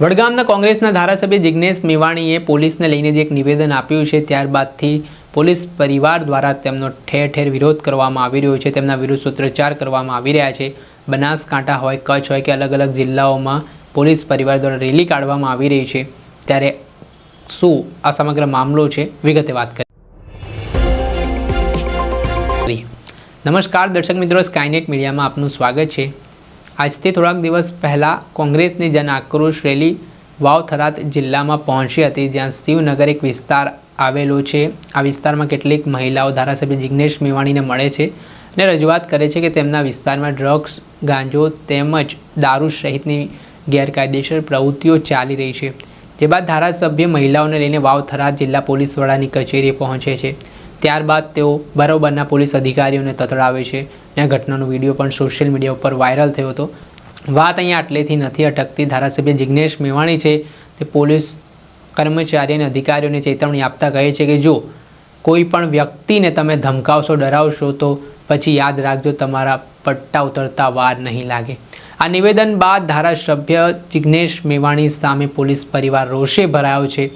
વડગામના કોંગ્રેસના ધારાસભ્ય જિજ્ઞેશ મેવાણીએ પોલીસને લઈને જે એક નિવેદન આપ્યું છે, ત્યારબાદથી પોલીસ પરિવાર દ્વારા તેમનો ઠેર ઠેર વિરોધ કરવામાં આવી રહ્યો છે, તેમના વિરુદ્ધ સૂત્રોચ્ચાર કરવામાં આવી રહ્યા છે. બનાસકાંઠા હોય, કચ્છ હોય કે અલગ અલગ જિલ્લાઓમાં પોલીસ પરિવાર દ્વારા રેલી કાઢવામાં આવી રહી છે. ત્યારે શું આ સમગ્ર મામલો છે, વિગતે વાત કરી નમસ્કાર દર્શક મિત્રો સ્કાયનેટ મીડિયામાં આપનું સ્વાગત છે. આજથી થોડાક દિવસ પહેલાં કોંગ્રેસની જન આક્રોશ રેલી વાવ થરાદ જિલ્લામાં પહોંચી હતી, જ્યાં શિવનગર એક વિસ્તાર આવેલો છે. આ વિસ્તારમાં કેટલીક મહિલાઓ ધારાસભ્ય જિજ્ઞેશ મેવાણીને મળે છે અને રજૂઆત કરે છે કે તેમના વિસ્તારમાં ડ્રગ્સ, ગાંજો તેમજ દારૂ સહિતની ગેરકાયદેસર પ્રવૃત્તિઓ ચાલી રહી છે. જે બાદ ધારાસભ્ય મહિલાઓને લઈને વાવ થરાદ જિલ્લા પોલીસ વડાની કચેરીએ પહોંચે છે. ત્યારબાદ તેઓ બરોબરના પોલીસ અધિકારીઓને તતડાવે છે. અને આ ઘટનાનો વીડિયો પણ સોશિયલ મીડિયા ઉપર વાયરલ થયો હતો. વાત અહીંયા આટલેથી નથી અટકતી. ધારાસભ્ય જિજ્ઞેશ મેવાણી છે તે પોલીસ કર્મચારી અને અધિકારીઓને ચેતવણી આપતા કહે છે કે જો કોઈ પણ વ્યક્તિને તમે ધમકાવશો, ડરાવશો, તો પછી યાદ રાખજો, તમારા પટ્ટા ઉતરતા વાર નહીં લાગે. આ નિવેદન બાદ ધારાસભ્ય જિજ્ઞેશ મેવાણી સામે પોલીસ પરિવાર રોષે ભરાયો છે.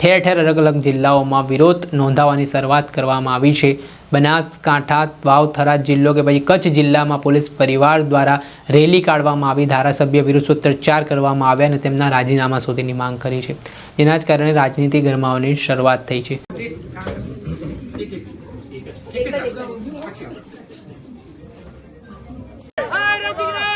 ઠેર ઠેર અલગ અલગ જિલ્લાઓમાં વિરોધ નોંધાવવાની શરૂઆત કરવામાં આવી છે. બનાસકાંઠા વાવ થરાદ જિલ્લો કે પછી કચ્છ જિલ્લામાં પોલીસ પરિવાર દ્વારા રેલી કાઢવામાં આવી. ધારાસભ્ય વિરુદ્ધ સૂત્રોચ્ચાર કરવામાં આવ્યા અને તેમના રાજીનામા સુધીની માંગ કરી છે. જેના જ કારણે રાજનીતિ ગરમાવાની શરૂઆત થઈ છે. Hi,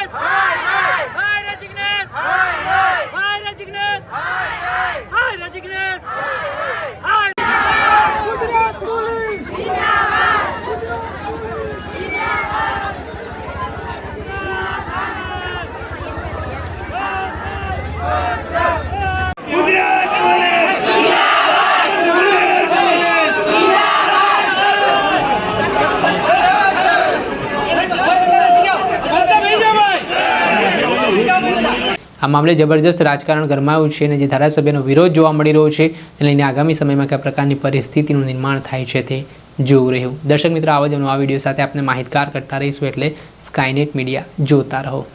આ મામલે જબરજસ્ત રાજકારણ ગરમાયું છે અને જે ધારાસભ્યનો વિરોધ જોવા મળી રહ્યો છે, તેને લઈને આગામી સમયમાં કયા પ્રકારની પરિસ્થિતિનું નિર્માણ થાય છે તે જોવું રહ્યું. દર્શક મિત્રો, આવા નવા વીડિયો સાથે આપણે માહિતગાર કરતા રહીશું એટલે સ્કાયનેટ મીડિયા જોતા રહો.